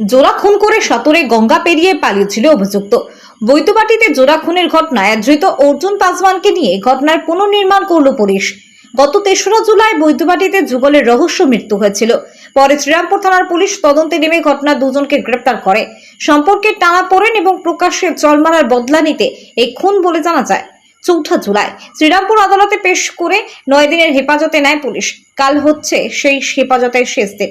জোড়া খুন করে সাঁতরে গঙ্গা পেরিয়ে পালিয়েছিল অভিযুক্ত। বৈতবাটিতে জোড়া খুনের ঘটনায় ধৃত অর্জুন পাসওয়ানকে নিয়ে ঘটনার পুনর্নির্মাণ করল পুলিশ। গত তেসরা জুলাই বৈদ্যবাটিতে যুগলের রহস্য মৃত্যু হয়েছিল। পরে শ্রীরামপুর থানার পুলিশ তদন্তে নেমে ঘটনা দুজনকে গ্রেপ্তার করে। সম্পর্কে টানা পড়েন এবং প্রকাশ্যে চলমারার বদলা নিতে এই খুন বলে জানা যায়। চৌঠা জুলাই, শ্রীরামপুর আদালতে পেশ করে নয় দিনের হেফাজতে নেয় পুলিশ। কাল হচ্ছে সেই হেফাজতের শেষ দিন।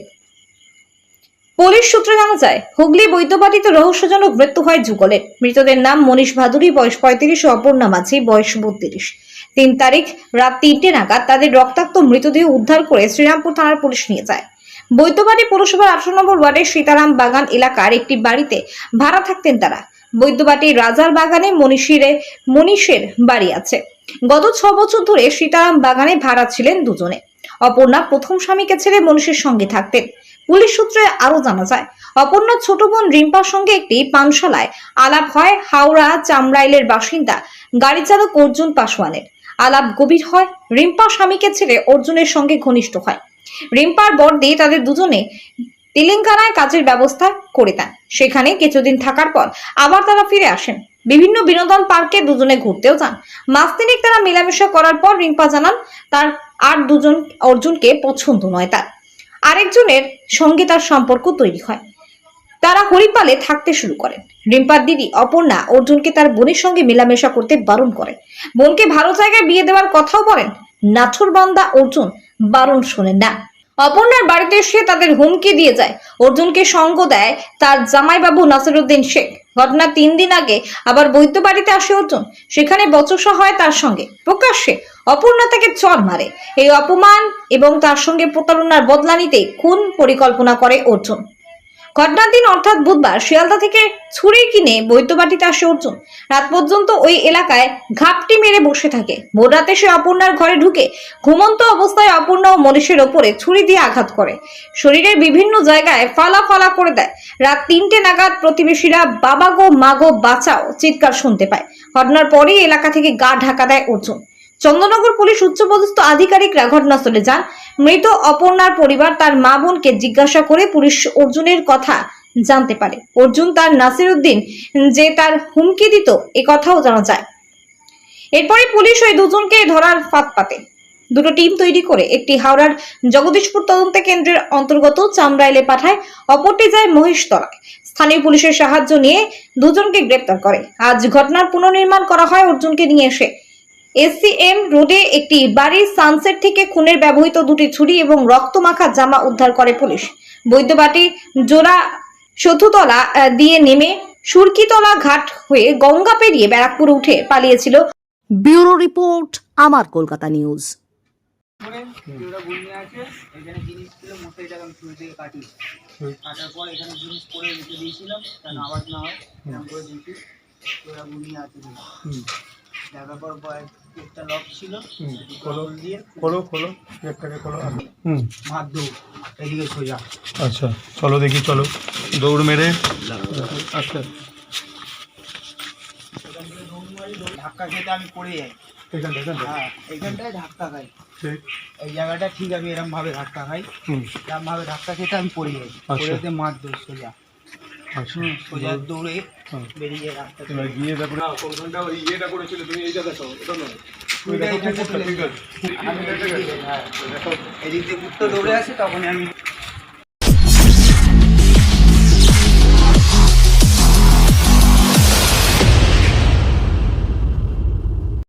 পুলিশ সূত্রে জানা যায়, হুগলি বৈদ্যবাটিতে রহস্যজনক মৃত্যু হয় যুগলের। মৃতদের নাম মনীষ ভাদুরী, বয়স পঁয়ত্রিশ ও অপর্ণা মাঝি, বয়স বত্রিশ। তিন তারিখ রাত তিনটে নাগাদ তাদের রক্তাক্ত মৃতদেহ উদ্ধার করে শ্রীরামপুর থানার পুলিশ নিয়ে যায়। বৈদ্যবাটি পৌরসভার আঠারো নম্বর ওয়ার্ডের সীতারাম বাগান এলাকার একটি বাড়িতে ভাড়া থাকতেন তারা। বৈদ্যবাটি রাজার বাগানে মনীষীর, মনীষের বাড়ি আছে। গত ছ বছর ধরে সীতারাম বাগানে ভাড়া ছিলেন দুজনে। অপর্ণা প্রথম স্বামীকে ছেড়ে মনীষের সঙ্গে থাকতেন। পুলিশ সূত্রে আরও জানা যায় অপর্ণার ছোট বোন রিম্পার সঙ্গে একটি পানশালায় আলাপ হয় হাওড়া চামরাইলের বাসিন্দা গাড়ি চালক অর্জুন পাসওয়ানের। আলাপ গভীর হয়, রিম্পা স্বামীকে ছেড়ে অর্জুনের সঙ্গে ঘনিষ্ঠ হয়। রিম্পার বর্দি তাদের দুজনে তেলেঙ্গানায় কাজের ব্যবস্থা করে দেন। সেখানে কিছুদিন থাকার পর আবার তারা ফিরে আসেন। বিভিন্ন বিনোদন পার্কে দুজনে ঘুরতেও যান। মাস তিনেক তারা মেলামেশা করার পর রিম্পা জানান, তার আর দুজন অর্জুনকে পছন্দ নয় তার। আরেকজনের সঙ্গে তার সম্পর্ক তৈরি হয়। তারা হরিপালে থাকতে শুরু করেন। রিম্পার দিদি অপর্ণা অর্জুনকে তার বোনের সঙ্গে মেলামেশা করতে বারণ করে। বোনকে ভালো জায়গায় বিয়ে দেওয়ার কথাও বলেন। নাথুর বান্দা অর্জুন বারণ শোনেন না। অপর্ণার বাড়িতে এসে তাদের হুমকি দিয়ে যায়। অর্জুনকে সঙ্গ দেয় তার জামাইবাবু নাসিরুদ্দিন শেখ। ঘটনা তিন দিন আগে আবার বৈদ্য বাড়িতে আসে অর্জুন। সেখানে বচসা হয় তার সঙ্গে। প্রকাশ্যে অপর্ণা তাকে চর মারে। এই অপমান এবং তার সঙ্গে প্রতারণার বদলা নিতে খুন পরিকল্পনা করে অর্জুন। ঘটনার দিন অর্থাৎ বুধবার শিয়ালদা থেকে ছুরি কিনে বৈদ্যবাটিতে আসে অর্জুন। রাত পর্যন্ত ওই এলাকায় ঘাপটি মেরে বসে থাকে। ভোর রাতে সে অপর্ণার ঘরে ঢুকে ঘুমন্ত অবস্থায় অপর্ণা ও মনীষের ওপরে ছুরি দিয়ে আঘাত করে। শরীরের বিভিন্ন জায়গায় ফালা ফালা করে দেয়। রাত তিনটে নাগাদ প্রতিবেশীরা বাবা গো, মা গো, বাঁচাও, চিৎকার শুনতে পায়। ঘটনার পরেই এলাকা থেকে গা ঢাকা দেয় অর্জুন। চন্দ্রনগর পুলিশ উচ্চপদস্থ আধিকারিকরা ঘটনাস্থলে যান। মৃত অপর্ণার পরিবার তার মা বোনকে জিজ্ঞাসা করে পুলিশ অর্জুনের কথা জানতে পারে। অর্জুন তার নাসির উদ্দিন যে তার হুমকি দিত, এ কথাও জানা যায়। এরপরে পুলিশ ওই দুজনকে ধরার ফাঁদ পাতে। দুটো টিম তৈরি করে একটি হাওড়ার জগদীশপুর তদন্ত কেন্দ্রের অন্তর্গত চামড়াইলে পাঠায়, অপরটি যায় মহিষতলায় স্থানীয় পুলিশের সাহায্য নিয়ে দুজনকে গ্রেপ্তার করে। আজ ঘটনার পুনর্নির্মাণ করা হয় অর্জুনকে নিয়ে এসে। এসসিএম রোডে একটি বাড়ির সানসেট থেকে খুনের ব্যবহৃত দুটি ছুরি এবং রক্তমাখা জামা উদ্ধার করে পুলিশ। বৈদ্যবাটি জোড়া আহ, দিয়ে নেমে সুরকিতলা ঘাট হয়ে গঙ্গা পেরিয়ে ব্যারাকপুর উঠে পালিয়েছিল। ব্যুরো রিপোর্ট আমার কলকাতা নিউজ। করে ওরা গুলিয়ে আছে এখানে জিনিস ছিল মশারি আমি চুরি থেকে কাটি কাটার পর এখানে জিনিস পরে রেখে দিয়েছিলাম যেন আওয়াজ না হয় এরকম করে দিয়েছি ওরা গুলিয়ে আছে দেখার পর একটা লক ছিল খোলো দিয়ে খোলো খোলো গেটটাকে খোলো হুম। মাধ্যম এদিকে সোজা। আচ্ছা চলো দেখি চলো। দৌড় মেরে। আচ্ছা। ধাক্কা খেতে আমি পড়ে যাই। হ্যাঁ এইখানটায় ধাক্কা খাই। ঠিক। এই জায়গাটা ঠিক আমি এরকম ভাবে ধাক্কা খাই। হুম। এরকম ভাবে ধাক্কা খেতে আমি পড়ে যাই। আচ্ছা। পড়েতে মারধর সোজা আচ্ছা হুম সোজা দৌড়ে হ্যাঁ। বেরিয়ে রাস্তা এবার গিয়ে তারপরে আমি এদিক দিয়ে হ্যাঁ এদিক দিয়ে দৌড়ে আসি তখনই আমি